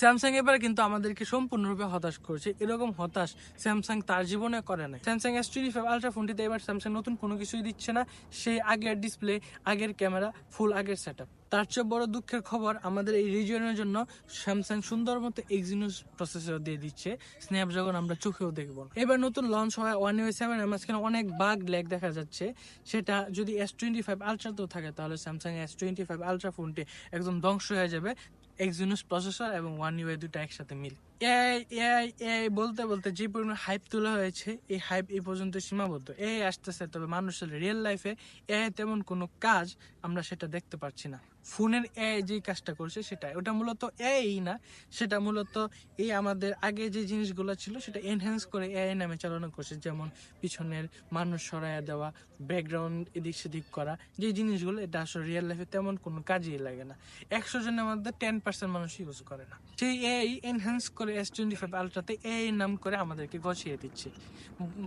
Samsung এবার কিন্তু আমাদেরকে সম্পূর্ণরূপে হতাশ করেছে। এরকম হতাশ স্যামসাং তার জীবনে করে না Samsung S twenty five ultra ফোনটিতে এবার স্যামসাং নতুন কোনো কিছুই দিচ্ছে না। সেই আগের ডিসপ্লে আগের ক্যামেরা ফুল আগের সেট তার চেয়ে বড় দুঃখের খবর আমাদের এই রিজিয়নের জন্য স্যামসাং সুন্দর মতো এক্সিনোস প্রসেসর দিয়ে দিচ্ছে। স্ন্যাপড্রাগন আমরা চোখেও দেখব এবার নতুন লঞ্চ হয় ওয়ান ইউ সেভেন এর মাঝখানে অনেক বাগ ল্যাগ দেখা যাচ্ছে। সেটা যদি এস টোয়েন্টি ফাইভ আলট্রাতেও থাকে, তাহলে Samsung S twenty five ultra ফোনটি একদম ধ্বংস হয়ে যাবে। এক্সিনোস প্রসেসর এবং ওয়ান ইউ দুটো একসাথে মিল। এআই এআই এআই বলতে বলতে যে পরিমাণ হাইপ তোলা হয়েছে, এই হাইপ এই পর্যন্ত সীমাবদ্ধ। এআই আসতেছে, তবে মানুষের রিয়েল লাইফে এআই তেমন কোনো কাজ আমরা সেটা দেখতে পাচ্ছি না। ফোনের এআই যে কাজটা করছে সেটা ওটা মূলত এই না, সেটা মূলত এই আমাদের আগে যে জিনিসগুলো ছিল সেটা এনহ্যান্স করে এআই নামে চালনা করছে। যেমন পিছনের মানুষ সরাইয়া দেওয়া ব্যাকগ্রাউন্ড এদিক সেদিক করা যে জিনিসগুলো এটা আসলে রিয়েল লাইফে তেমন কোনো কাজেই লাগে না। একশো জনের মধ্যে টেন পার্সেন্ট মানুষ ইউজ করে না। সেই এআই এনহ্যান্স করে এস টোয়েন্টি ফাইভ আলট্রাতে এআই নাম করে আমাদেরকে গছিয়ে দিচ্ছে।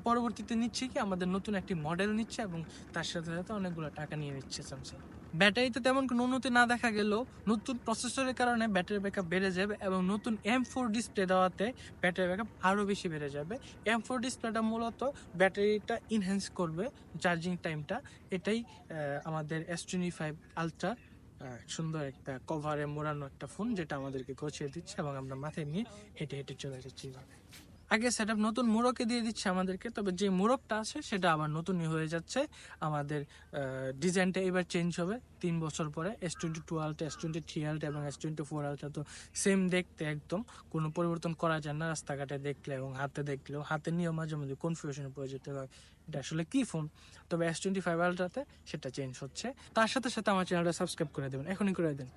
পরবর্তীতে নিচ্ছে কি, আমাদের নতুন একটি মডেল নিচ্ছে এবং তার সাথে সাথে অনেকগুলো টাকা নিয়ে নিচ্ছে স্যামসাং ব্যাটারিতে তেমন কোনো উন্নতি না দেখা গেলেও নতুন প্রসেসরের কারণে ব্যাটারি ব্যাকআপ বেড়ে যাবে এবং নতুন এম ফোর ডিসপ্লে দেওয়াতে ব্যাটারি ব্যাকআপ আরও বেশি বেড়ে যাবে এম ফোর ডিসপ্লেটা মূলত ব্যাটারিটা ইনহ্যান্স করবে চার্জিং টাইমটা এটাই আমাদের এস টোয়েন্টি ফাইভ আলট্রা সুন্দর একটা কভারে মোড়ানো একটা ফোন যেটা আমাদেরকে গছিয়ে দিচ্ছে এবং আমরা মাথায় নিয়ে হেঁটে হেঁটে চলে যাচ্ছি। আগে সেট নতুন মোড়কে দিয়ে দিচ্ছে আমাদেরকে, তবে যে মোড়কটা আছে সেটা আবার নতুনই হয়ে যাচ্ছে। আমাদের ডিজাইনটা এবার চেঞ্জ হবে তিন বছর পরে S twenty two ultra S twenty three ultra এবং এস টোয়েন্টি ফোর আলটা তো সেম দেখতে একদম। কোনো পরিবর্তন করা যায় না রাস্তাঘাটে দেখলে এবং হাতে দেখলেও। হাতে নিয়েও মাঝে মাঝে কনফিউশনে পড়ে যেতে হয়, এটা আসলে কী ফোন তবে এস টোয়েন্টি ফাইভ আলট্রাতে সেটা চেঞ্জ হচ্ছে। তার সাথে সাথে আমার চ্যানেলটা সাবস্ক্রাইব করে দেবেন। এখনই করে দেন।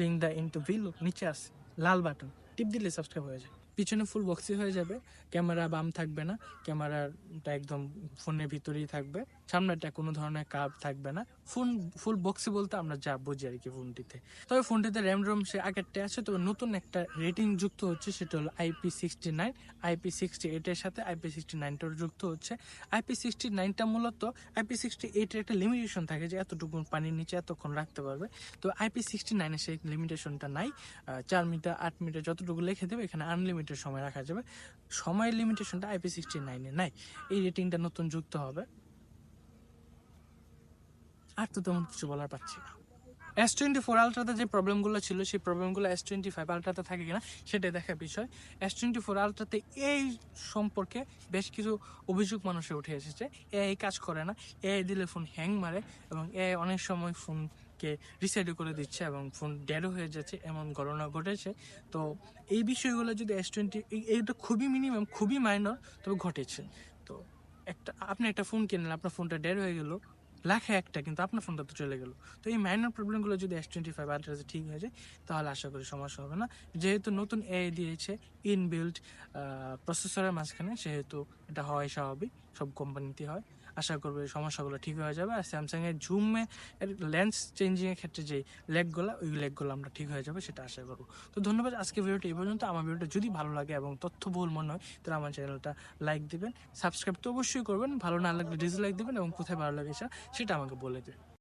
লিঙ্ক দা ইনটু ভিলো নিচে আছে, লাল বাটন টিপ দিলে সাবস্ক্রাইব হয়ে যায়। পিছনে ফুল বক্সি হয়ে যাবে। ক্যামেরা বাম থাকবে না। ক্যামেরাটা একদম ফোনের ভিতরেই থাকবে। সামনেটা কোনো ধরনের কাপ থাকবে না। ফোন ফুল বক্সি বলতে আমরা যা বুঝি আর কি ফোনটিতে তবে ফোনটিতে র্যাম রোম সে আগেরটা আছে। তবে নতুন একটা রেটিং যুক্ত হচ্ছে সেটা হলো IP sixty nine IP sixty এইটের সাথে আইপি সিক্সটি নাইনটার যুক্ত হচ্ছে। আইপি সিক্সটি নাইনটা মূলত আইপি সিক্সটি এইটের একটা লিমিটেশন থাকে যে এতটুকু পানির নিচে এতক্ষণ রাখতে পারবে। তো আইপি সিক্সটি নাইনে সেই লিমিটেশনটা নাই। চার মিটার, আট মিটার যতটুকু লিখে দেবে, এখানে আনলিমিটেড সময় রাখা যাবে। সময়ের লিমিটেশনটা আইপি সিক্সটি নাইনে নাই। এই রেটিংটা নতুন যুক্ত হবে। আর তো তেমন কিছু বলার পাচ্ছি না। এস টোয়েন্টি ফোর আলট্রাতে যে প্রবলেমগুলো ছিল, সেই প্রবলেমগুলো এস টোয়েন্টি ফাইভ আলট্রাতে থাকে কিনা, সেটাই দেখার বিষয়। এস টোয়েন্টি ফোর আলট্রাতে এই সম্পর্কে বেশ কিছু অভিযোগ মানুষের উঠে এসেছে। এআই কাজ করে না। এআই দিলে ফোন হ্যাং মারে এবং এআই অনেক সময় ফোনকে রিসেটও করে দিচ্ছে এবং ফোন ড্যাডও হয়ে যাচ্ছে, এমন ঘটনা ঘটেছে। তো এই বিষয়গুলো যদি এস টোয়েন্টি এইটা খুবই মিনিমাম খুবই মাইনর তবে ঘটেছে। তো একটা, আপনি একটা ফোন কিনলেন, আপনার ফোনটা ডেড হয়ে গেল, লাখে একটা, কিন্তু আপনার ফোনটা তো চলে গেল। তো এই মাইনর প্রবলেমগুলো যদি এস টোয়েন্টি ফাইভ আলট্রাসে ঠিক হয়ে যায়, তাহলে আশা করি সমস্যা হবে না। যেহেতু নতুন এ দিয়েছে ইনবিল্ড প্রসেসরের মাঝখানে, সেহেতু এটা হয় স্বাভাবিক, সব কোম্পানিতে হয়। আশা করব সমস্যাগুলো ঠিক হয়ে যাবে। আর স্যামসাংয়ের জুমে লেন্স চেঞ্জিং এর ক্ষেত্রে যে লেগগুলো ওই লেগগুলো আমরা ঠিক হয়ে যাবে সেটা আশা করব। তো ধন্যবাদ আজকে ভিডিওটা এই পর্যন্ত। আমার ভিডিওটা যদি ভালো লাগে এবং তথ্যবহুল মনে হয়, তাহলে আমার চ্যানেলটা লাইক দেবেন সাবস্ক্রাইব তো অবশ্যই করবেন, ভালো না লাগলে ডিসলাইক দেবেন এবং কোথায় ভালো লাগে সেটা আমাকে বলে দেবেন।